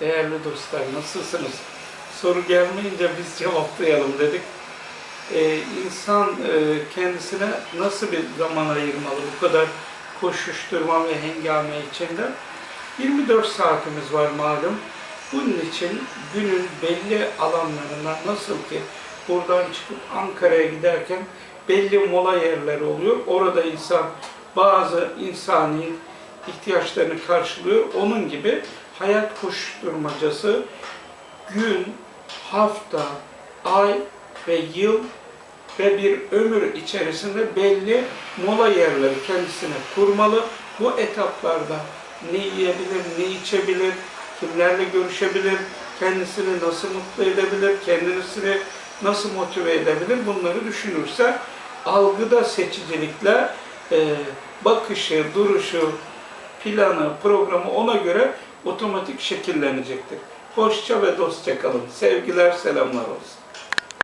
Değerli dostlar nasılsınız? Soru gelmeyince biz cevaplayalım dedik. Ee, insan e, kendisine nasıl bir zaman ayırmalı bu kadar koşuşturma ve hengame içinde? 24 saatimiz var malum. Bunun için günün belli alanlarına nasıl ki buradan çıkıp Ankara'ya giderken belli mola yerleri oluyor. Orada insan bazı insani ihtiyaçlarını karşılıyor. Onun gibi hayat koşuşturmacası gün, hafta, ay ve yıl ve bir ömür içerisinde belli mola yerleri kendisine kurmalı. Bu etaplarda ne yiyebilir, ne içebilir, kimlerle görüşebilir, kendisini nasıl mutlu edebilir, kendisini nasıl motive edebilir bunları düşünürse algıda seçicilikle e, bakışı, duruşu, planı, programı ona göre otomatik şekillenecektir. Hoşça ve dostça kalın. Sevgiler, selamlar olsun.